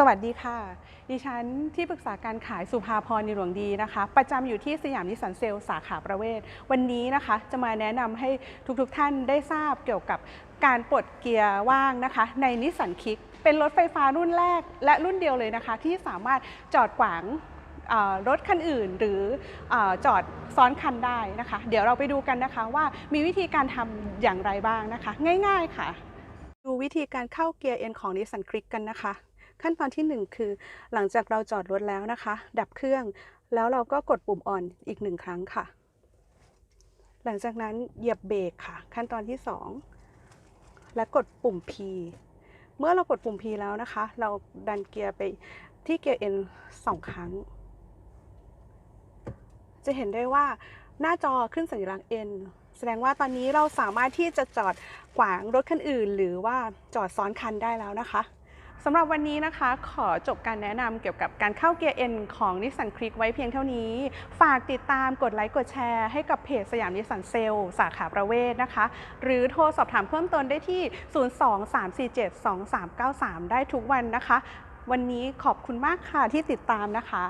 สวัสดีค่ะ ดิฉันที่ปรึกษาการขายสุภาพรในหลวงดีนะคะ ประจำอยู่ที่สยามนิสสันเซลล์สาขาประเวศ วันนี้นะคะจะมาแนะนำให้ทุกๆท่านได้ทราบเกี่ยวกับการปลดเกียร์ว่างนะคะ ในนิสสันคิก เป็นรถไฟฟ้ารุ่นแรก และรุ่นเดียวเลยนะคะ ที่สามารถจอดขวางรถคันอื่นหรืออจอดซ้อนคันได้นะคะ เดี๋ยวเราไปดูกันนะคะว่ามีวิธีการทำอย่างไรบ้างนะคะ ง่าย ๆค่ะ ดูวิธีการเข้าเกียร์ N ของ Nissan Click กันนะคะ ขั้นตอนที่ 1 คือ หลังจากเราจอดรถแล้วนะคะ ดับเครื่อง แล้วเราก็กดปุ่มออนอีกหนึ่งครั้งค่ะ หลังจากนั้นเหยียบเบรกค่ะ ขั้นตอนที่ 2 และกดปุ่ม P เมื่อเรากดปุ่ม P แล้วนะคะ เราดันเกียร์ไปที่เกียร์ N สองครั้ง จะเห็นได้ว่าหน้าจอขึ้นสัญลักษณ์ N แสดงว่าตอนนี้เราสามารถที่จะจอดขวางรถคันอื่น หรือว่าจอดซ้อนคันได้แล้วนะคะ สำหรับวันนี้นะคะ ขอจบการแนะนำเกี่ยวกับการเข้าเกียร์ N ของ Nissan Click ไว้เพียงเท่านี้ ฝากติดตามกดไลค์กดแชร์ให้กับเพจสยามนิสสันเซลล์สาขาประเวศนะคะ หรือโทรสอบถามเพิ่มเติมได้ที่ 023472393 ได้ทุกวันนะคะ วันนี้ขอบคุณมากค่ะที่ติดตามนะคะ